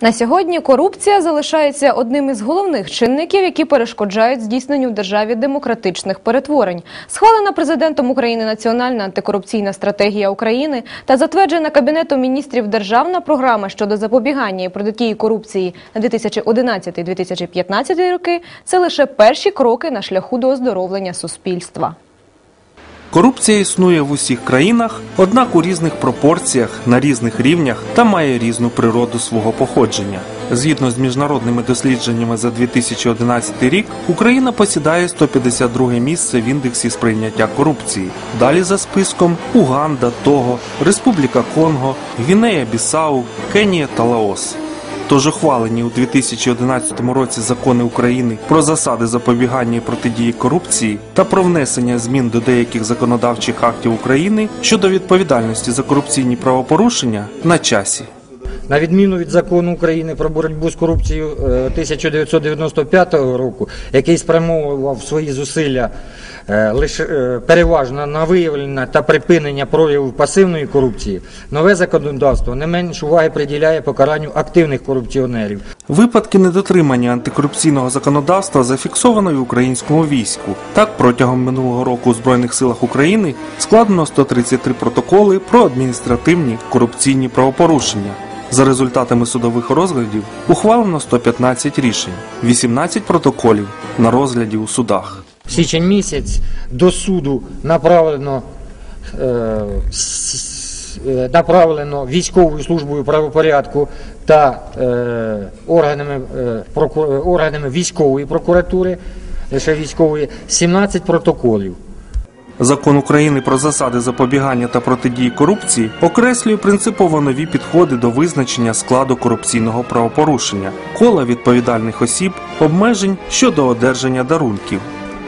На сьогодні корупція залишається одним із головних чинників, які перешкоджають здійсненню в державі демократичних перетворень. Схвалена президентом України Національна антикорупційна стратегія України та затверджена Кабінетом міністрів державна програма щодо запобігання і протидії корупції на 2011-2015 роки це лише перші кроки на шляху до оздоровлення суспільства. Корупція існує в усіх країнах, однак у різних пропорціях, на різних рівнях та має різну природу свого походження. Згідно з міжнародними дослідженнями за 2011 рік, Україна посідає 152 місце в індексі сприйняття корупції. Далі за списком Уганда, Того, Республіка Конго, Гвінея Бісау, Кенія та Лаос. Тож ухвалені у 2011 році закони України про засади запобігання і протидії корупції та про внесення змін до деяких законодавчих актів України щодо відповідальності за корупційні правопорушення на часі. На відміну від закону України про боротьбу з корупцією е, 1995 року, який спрямовував свої зусилля е, лише е, переважно на виявлення та припинення проявів пасивної корупції, нове законодавство не менш уваги приділяє покаранню активних корупціонерів. Випадки недотримання антикорупційного законодавства зафіксовано і в українському війську. Так, протягом минулого року у Збройних силах України складено 133 протоколи про адміністративні корупційні правопорушення. За результатами судових розглядів ухвалено 115 рішень, 18 протоколів на розгляді у судах. Січень місяць до суду направлено, е, е, направлено військовою службою правопорядку та е, органами, е, проку- е, органами військової прокуратури, лише військової, 17 протоколів. Закон України про засади запобігання та протидії корупції окреслює принципово нові підходи до визначення складу корупційного правопорушення, кола відповідальних осіб, обмежень щодо одержання дарунків.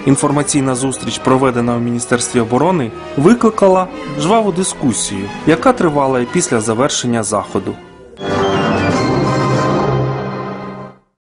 Інформаційна зустріч, проведена у Міністерстві оборони, викликала жваву дискусію, яка тривала і після завершення заходу.